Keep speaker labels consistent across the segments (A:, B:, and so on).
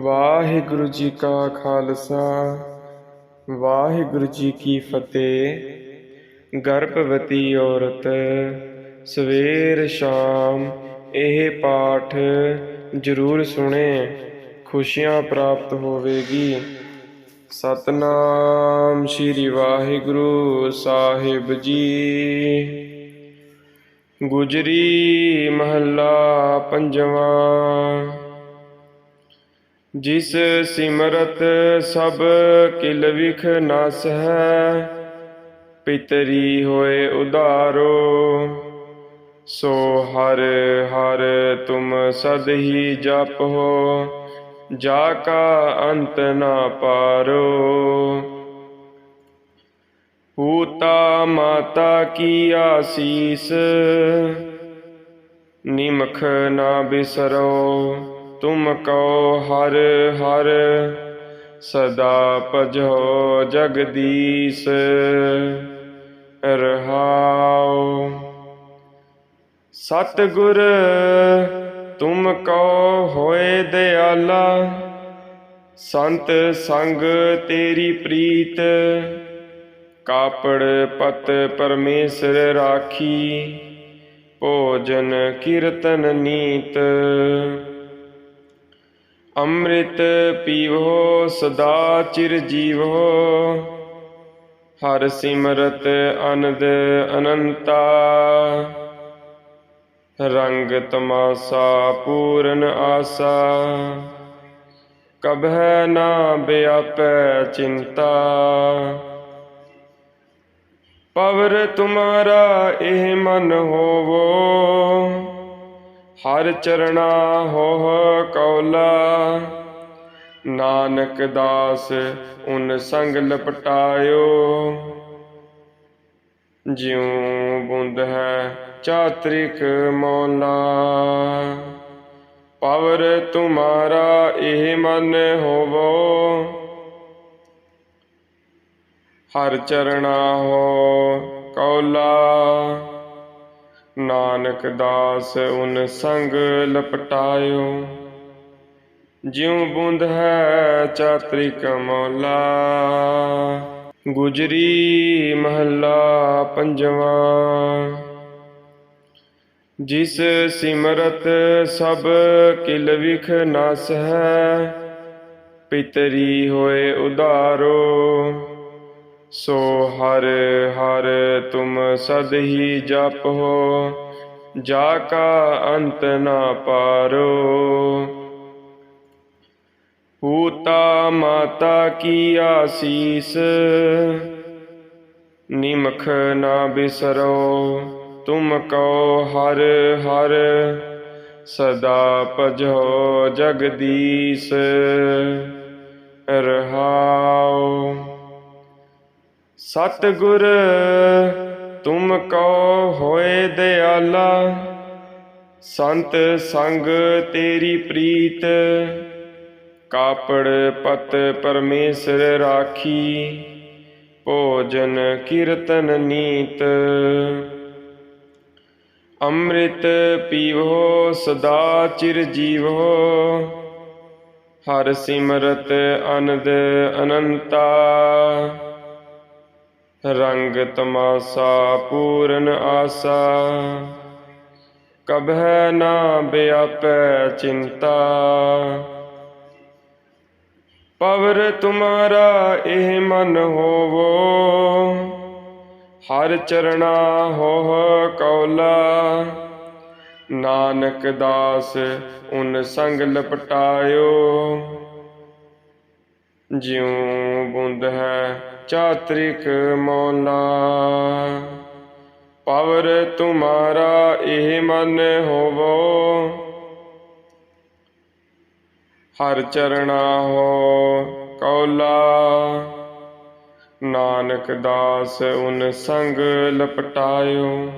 A: ਵਾਹਿਗੁਰੂ ਜੀ ਕਾ ਖਾਲਸਾ, ਵਾਹਿਗੁਰੂ ਜੀ ਕੀ ਫਤਿਹ। ਗਰਭਵਤੀ ਔਰਤ, ਸਵੇਰ ਸ਼ਾਮ ਇਹ ਪਾਠ ਜ਼ਰੂਰ ਸੁਣੇ, ਖੁਸ਼ੀਆਂ ਪ੍ਰਾਪਤ ਹੋਵੇਗੀ। ਸਤਨਾਮ ਸ੍ਰੀ ਵਾਹਿਗੁਰੂ ਸਾਹਿਬ ਜੀ। ਗੁਜਰੀ ਮਹੱਲਾ ਪੰਜਵਾਂ। ਜਿਸ ਸਿਮਰਤ ਸਭ ਕਿਲ ਵਿਖ ਨਸ ਹੈ ਪਿਤਰੀ ਹੋਏ ਉਧਾਰੋ, ਸੋ ਹਰ ਹਰ ਤੁਮ ਸਦ ਹੀ ਜਪੋ ਜਾ ਕਾ ਅੰਤ ਨਾ ਪਾਰੋ। ਪੂਤਾ ਮਾਤਾ ਕੀ ਆਸੀਸ, ਨਿਮਖ ਨਾ ਬਿਸਰੋ। ਤੁਮ ਕਉ ਹਰ ਹਰ ਸਦਾ ਭਜੋ ਜਗਦੀਸ਼। ਰਹਾਉ। ਸਤਿਗੁਰ, ਤੁਮ ਕਉ ਹੋਏ ਦਿਆਲਾ, ਸੰਤ ਸੰਗ ਤੇਰੀ ਪ੍ਰੀਤ। ਕਾਪੜ ਪਤ ਪਰਮੇਸ਼ਰ ਰਾਖੀ, ਭੋਜਨ ਕੀਰਤਨ ਨੀਤ। ਅੰਮ੍ਰਿਤ ਪੀਵੋ, ਸਦਾ ਚਿਰ ਜੀਵੋ। ਹਰ ਸਿਮਰਤ ਅਨੰਦ ਅਨੰਤਾ। ਰੰਗ ਤਮਾਸਾ ਪੂਰਨ ਆਸਾ। ਕਬਹਿ ਨਾ ਬਿਆਪੈ ਚਿੰਤਾ। ਪਵਰ ਤੁਮਾਰਾ ਇਹ ਮਨ ਹੋਵੋ। ਹਰ ਚਰਣਾ ਹੋਹ ਕੌਲਾ। ਨਾਨਕ ਦਾਸ ਉਨ ਸੰਗ ਲਪਟਾਇਓ। ਜਿਉ ਬੁੰਦ ਹੈ ਚਾਤ੍ਰਿਕ ਮੌਲਾ। ਪਵਰ ਤੁਮਾਰਾ ਇਹ ਮਨ ਹੋਵੋ। ਹਰ ਚਰਣਾ ਹੋ ਕੌਲਾ। ਨਾਨਕ ਦਾਸ ਉਨ ਸੰਗ ਲਪਟਾਇਓ। ਜਿਉ ਬੁੰਦ ਹੈ ਚਾਤਰੀ ਕਮੌਲਾ ਗੁਜਰੀ ਮਹੱਲਾ ਪੰਜਵਾਂ। ਜਿਸ ਸਿਮਰਤ ਸਭ ਕਿਲ ਵਿਖ ਨਸ ਹੈ ਪਿਤਰੀ ਹੋਏ ਉਧਾਰੋ। ਸੋ ਹਰ ਹਰ ਤੁਮ ਸਦ ਹੀ ਜਪੋ ਜਾ ਕਾ ਅੰਤ ਨਾ ਪਾਰੋ। ਪੂਤਾ ਮਾਤਾ ਕੀ ਆਸੀਸ, ਨਿਮਖ ਨਾ ਬਿਸਰੋ। ਤੁਮ ਕਉ ਹਰ ਹਰ ਸਦਾ ਭਜੋ ਜਗਦੀਸ਼। ਰਹਾ ਸਤਿਗੁਰ, ਤੁਮ ਕਉ ਹੋਏ ਦਿਆਲਾ, ਸੰਤ ਸੰਗ ਤੇਰੀ ਪ੍ਰੀਤ, ਕਾਪੜ ਪਤ ਪਰਮੇਸ਼ਰ ਰਾਖੀ, ਭੋਜਨ ਕੀਰਤਨ ਨੀਤ। ਅੰਮ੍ਰਿਤ ਪੀਵੋ, ਸਦਾ ਚਿਰ ਜੀਵੋ, ਹਰ ਸਿਮਰਤ ਅਨੰਦ ਅਨੰਤਾ। ਰੰਗ ਤਮਾਸਾ, ਪੂਰਨ ਆਸਾ। ਕਬਹਿ ਨਾ ਬਿਆਪੈ ਚਿੰਤਾ। ਪਵਰ ਤੁਮਾਰਾ ਇਹ ਮਨ ਹੋਵੋ। ਹਰ ਚਰਣਾ ਹੋਹ ਕੌਲਾ। ਨਾਨਕ ਦਾਸ ਉਨ ਸੰਗ ਲਪਟਾਇਓ। ਜਿਉ ਬੁੰਦ ਹੈ ਚਾਤ੍ਰਿਕ ਮੌਲਾ ਪਵਰ ਤੁਮਾਰਾ ਇਹ ਮਨ ਹੋਵੋ। ਹਰ ਚਰਣਾ ਹੋ ਕੌਲਾ। ਨਾਨਕ ਦਾਸ ਉਨ ਸੰਗ ਲਪਟਾਇਓ।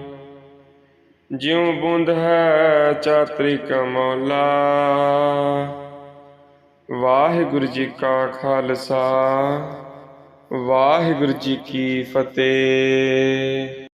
A: ਜਿਉ ਬੁੰਦ ਹੈ ਚਾਤ੍ਰਿਕ ਮੌਲਾ। ਵਾਹਿਗੁਰੂ ਜੀ ਕਾ ਖਾਲਸਾ। ਵਾਹਿਗੁਰੂ ਜੀ ਕੀ ਫਤਿਹ।